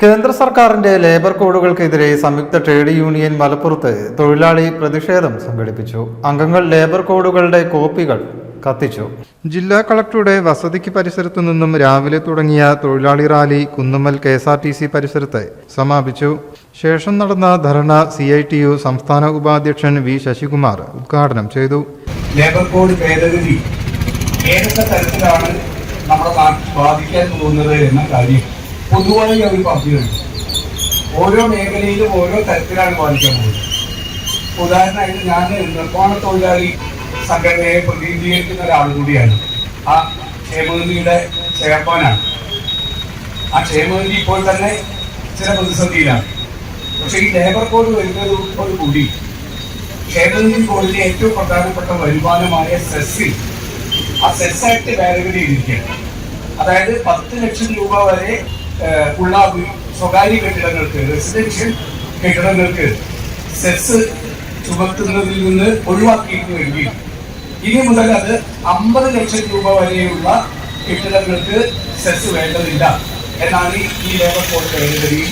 കേന്ദ്ര സർക്കാരിന്റെ ലേബർ കോഡുകൾക്കെതിരെ സംയുക്ത ട്രേഡ് യൂണിയൻ മലപ്പുറത്ത് തൊഴിലാളി പ്രതിഷേധം സംഘടിപ്പിച്ചു. അംഗങ്ങൾ ലേബർ കോഡുകളുടെ കോപ്പികൾ കത്തിച്ചു. ജില്ലാ കളക്ടറുടെ വസതിക്ക് പരിസരത്തു നിന്നും രാവിലെ തുടങ്ങിയ തൊഴിലാളി rally Kunnummal K S R T C പരിസരത്ത് സമാപിച്ചു. ശേഷം നടന്ന ധർണ സി ഐ ടി യു സംസ്ഥാന ഉപാധ്യക്ഷൻ വി ശശികുമാർ ഉദ്ഘാടനം ചെയ്തു. ലേബർ കോഡ് ഭേദഗതി ഏതൊക്കെ തരത്തിലാണ് നമ്മുടെ ബാധിക്കാൻ പോകുന്നത് എന്ന കാര്യം. പൊതുവായി അവർ പറഞ്ഞിട്ടുണ്ട് ഓരോ മേഖലയിലും ഓരോ തരത്തിലാണ് ബാധിക്കാൻ പോകുന്നത് ഉദാഹരണമായിട്ട് ഞാൻ നിർമ്മാണ തൊഴിലാളി സംഘടനയെ പ്രതിനിധീകരിക്കുന്ന ഒരാൾ കൂടിയാണ്. ആ ക്ഷേമനിധിയുടെ ചെയർമാനാണ്. ആ ക്ഷേമനിധി ഇപ്പോൾ തന്നെ ചില പ്രതിസന്ധിയിലാണ്. പക്ഷേ ഈ ലേബർ കോഡ് വരുന്നതോട് കൂടി ക്ഷേമനിധി കോഡിലെ ഏറ്റവും പ്രധാനപ്പെട്ട വരുമാനമായ സെസ്സിൽ ആ സെസ് ആക്ട് ഭേദഗതി ചെയ്തിരിക്കുകയാണ്. അതായത് പത്ത് ലക്ഷം രൂപ വരെ ഉള്ള സ്വകാര്യ കെട്ടിടങ്ങൾക്ക് റെസിഡൻഷ്യൽ കെട്ടിടങ്ങൾക്ക് സെസ് ചുമത്തുന്നതിൽ നിന്ന് ഒഴിവാക്കിയിരുന്നുവെങ്കിൽ ഇനി മുതൽ അത് അമ്പത് ലക്ഷം രൂപ വരെയുള്ള കെട്ടിടങ്ങൾക്ക് സെസ് വേണ്ടതില്ല എന്നാണ് ഈ labour code ഭേദഗതിയിൽ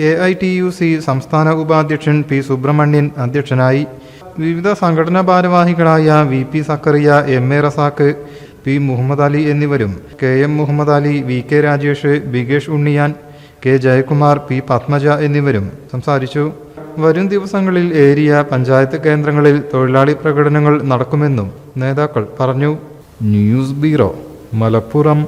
A I T U C സംസ്ഥാന ഉപാധ്യക്ഷൻ പി സുബ്രഹ്മണ്യൻ അധ്യക്ഷനായി വിവിധ സംഘടനാ ഭാരവാഹികളായ V P Zakaria M A Razak P. Muhammad Ali എന്നിവരും K. M. Muhammad Ali V. K. Rajesh Bikesh Unniyan K. Jayakumar P. Padmaja എന്നിവരും സംസാരിച്ചു. വരും ദിവസങ്ങളിൽ ഏരിയ പഞ്ചായത്ത് കേന്ദ്രങ്ങളിൽ തൊഴിലാളി പ്രകടനങ്ങൾ നടക്കുമെന്നും നേതാക്കൾ പറഞ്ഞു. News bureau Malappuram.